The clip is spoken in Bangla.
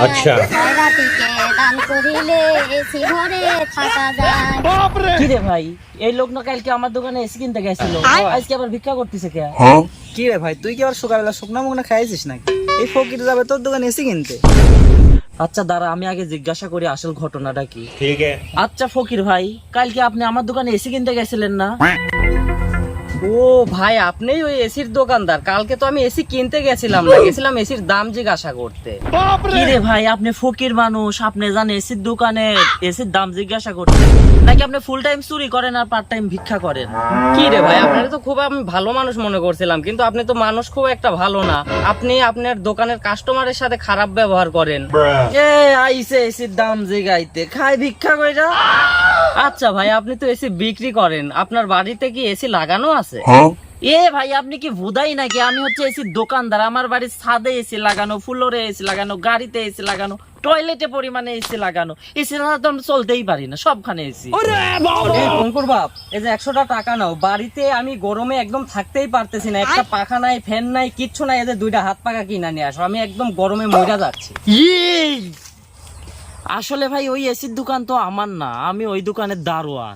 আচ্ছা। হ্যাঁ? তুই কি আবার সকালবেলা শুকনা না এই ফকির যাবে তোর দোকানে এসি কিনতে। আচ্ছা দাদা আমি আগে জিজ্ঞাসা করি আসল ঘটনাটা কি? ঠিক আছে। আচ্ছা ফকির ভাই কালকে আপনি আমার দোকানে এসি কিনতে গেছিলেন না? হ্যাঁ। ও ভাই আপনিই ওই এসির দোকানদার। কালকে তো আমি এসি কিনতে গেছিলাম না গেছিলাম এসির দাম জিজ্ঞাসা করতে। কি রে ভাই আপনি ফকির মানুষ আপনি জান এসির দোকানে এসির দাম জিজ্ঞাসা করতে। নাকি আপনি ফুল টাইম চুরি করেন আর পার্ট টাইম ভিক্ষা করেন? কি রে ভাই আপনার তো খুব আমি ভালো মানুষ মনে করছিলাম কিন্তু আপনি তো মানুষ খুব একটা ভালো না। আপনি আপনার দোকানের কাস্টমারের সাথে খারাপ ব্যবহার করেন। এ আইসে এসির দাম জিগাইতে। খাই ভিক্ষা কইরা। আচ্ছা ভাই আপনি তো এসি বিক্রি করেন। আপনার বাড়িতে কি এসি লাগানো আছে? এ ভাই আপনি কি ভুদাই নাকি? আমি হচ্ছে এসি দোকানদার আমার বাড়ির ছাদে এসি লাগানো ফ্লোরে এসি লাগানো গাড়িতে এসি লাগানো টয়লেটে পরিমাণে এসি লাগানো। এসি না তো আমি চলতেই পারি না সবখানে এসি। অঙ্কুর বাপ এই যে একশোটা টাকা নাও বাড়িতে আমি গরমে একদম থাকতেই পারতেছি না একটা পাখা নাই ফ্যান নাই কিচ্ছু নাই এদের দুইটা হাত পাখা কিনা নিয়ে আসো আমি একদম গরমে মজা যাচ্ছি। আসলে ভাই ওই এসির দোকান তো আমার না আমি ওই দোকানের দারোয়ান।